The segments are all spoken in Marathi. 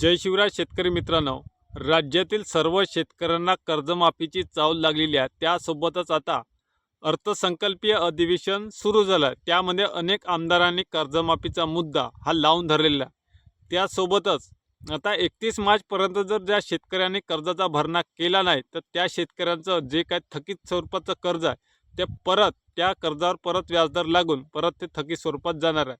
जय शिवराज शेतकरी मित्रांनो. राज्यातील सर्व शेतकऱ्यांना कर्जमाफीची चावल लागलेली आहे. त्यासोबतच आता अर्थसंकल्पीय अधिवेशन सुरू झालं आहे त्यामध्ये अनेक आमदारांनी कर्जमाफीचा मुद्दा हा लावून धरलेला आहे. त्यासोबतच आता एकतीस मार्चपर्यंत जर ज्या शेतकऱ्यांनी कर्जाचा भरणा केला नाही तर त्या शेतकऱ्यांचं जे काय थकीत स्वरूपाचं कर्ज आहे ते परत त्या कर्जावर परत व्याजदर लागून परत ते थकीत स्वरूपात जाणार आहे.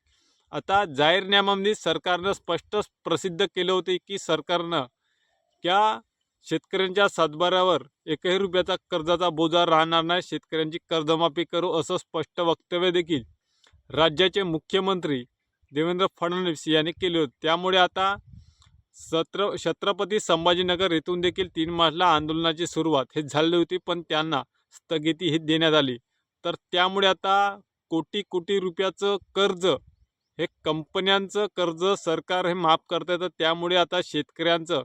आता जाहीरनाम्यामध्ये सरकारनं स्पष्ट प्रसिद्ध केलं होते की सरकारनं त्या शेतकऱ्यांच्या सातबाऱ्यावर एकही रुपयाचा कर्जाचा बोजा राहणार नाही शेतकऱ्यांची कर्जमाफी करू असं स्पष्ट वक्तव्य देखील राज्याचे मुख्यमंत्री देवेंद्र फडणवीस यांनी केले होते. त्यामुळे आता सत्र छत्रपती संभाजीनगर येथून देखील तीन मार्चला आंदोलनाची सुरुवात हे झाली होती पण त्यांना स्थगिती ही देण्यात आली. तर त्यामुळे आता कोटी कोटी रुपयाचं कर्ज हे कंपन्यांचं कर्ज सरकार हे माफ करतं तर त्यामुळे आता शेतकऱ्यांचं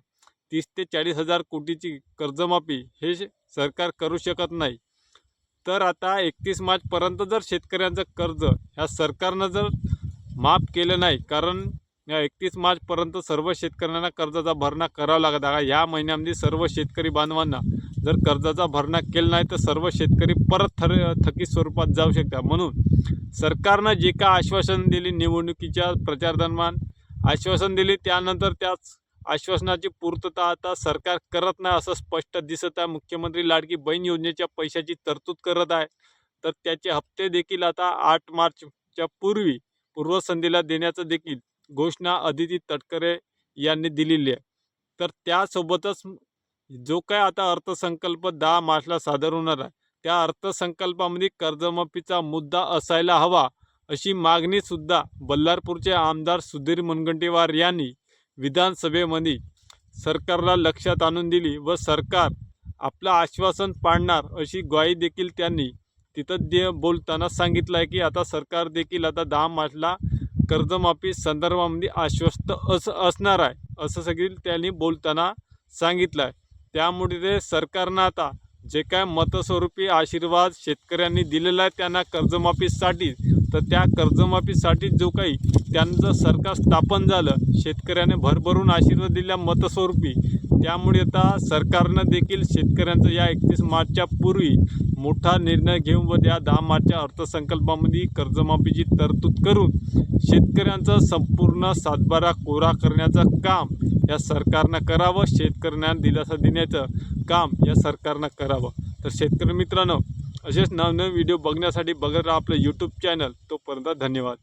तीस ते चाळीस हजार कोटीची कर्जमाफी हे सरकार करू शकत नाही. तर आता एकतीस मार्चपर्यंत जर शेतकऱ्यांचं कर्ज ह्या सरकारनं जर माफ केलं नाही कारण या एकतीस मार्चपर्यंत सर्व शेतकऱ्यांना कर्जाचा भरणा करावा लागत आहे या महिन्यामध्ये सर्व शेतकरी बांधवांना जर कर्जाचा भरणा केला नाही तर सर्व शेतकरी परत थर थकीत स्वरूपात जाऊ शकतात. म्हणून सरकारनं जे का आश्वासन दिली निवडणुकीच्या प्रचारदरम्यान? आश्वासन दिले त्यानंतर त्याच आश्वासनाची पूर्तता आता सरकार करत नाही असं स्पष्ट दिसत आहे. मुख्यमंत्री लाडकी बहीण योजनेच्या पैशाची तरतूद करत आहे. तर त्याचे हप्ते देखील आता आठ मार्चच्या पूर्वी पूर्वसंधीला देण्याचं देखील घोषणा अदिती तटकरे यांनी दिलेली आहे. तर त्यासोबतच जो काय आता अर्थसंकल्प दहा मार्चला सादर होणार आहे त्या अर्थसंकल्पामध्ये कर्जमाफीचा मुद्दा असायला हवा अशी मागणीसुद्धा बल्लारपूरचे आमदार सुधीर मुनगंटीवार यांनी विधानसभेमध्ये सरकारला लक्षात आणून दिली व सरकार आपलं आश्वासन पाडणार अशी ग्वाही देखील त्यांनी तिथं दे बोलताना सांगितलं आहे की आता सरकार देखील आता दहा मार्चला कर्जमाफी संदर्भामध्ये आश्वस्त अस असणार आहे असं सगळी त्यांनी बोलताना सांगितलं आहे. त्यामुळे ते सरकारनं आता जे काय मतस्वरूपी आशीर्वाद शेतकऱ्यांनी दिलेला आहे त्यांना कर्जमाफीसाठी तर त्या कर्जमाफीसाठी जो काही त्यांचं सरकार स्थापन झालं शेतकऱ्याने भरभरून आशीर्वाद दिल्या मतस्वरूपी. त्यामुळे आता सरकारनं देखील शेतकऱ्यांचं या एकतीस मार्चच्या पूर्वी मोठा निर्णय घेऊन व त्या दहा मार्चच्या अर्थसंकल्पामध्ये कर्जमाफीची तरतूद करून शेतकऱ्यांचा संपूर्ण सातबारा कोरा करण्याचं काम या सरकारनं करावं शेतकऱ्यांना दिलासा देण्याचं काम या सरकारनं करावं. तर शेतकरी मित्रांनो असेच नवनवीन व्हिडिओ बघण्यासाठी बघत राहा आपलं यूट्यूब चॅनल तोपर्यंत धन्यवाद.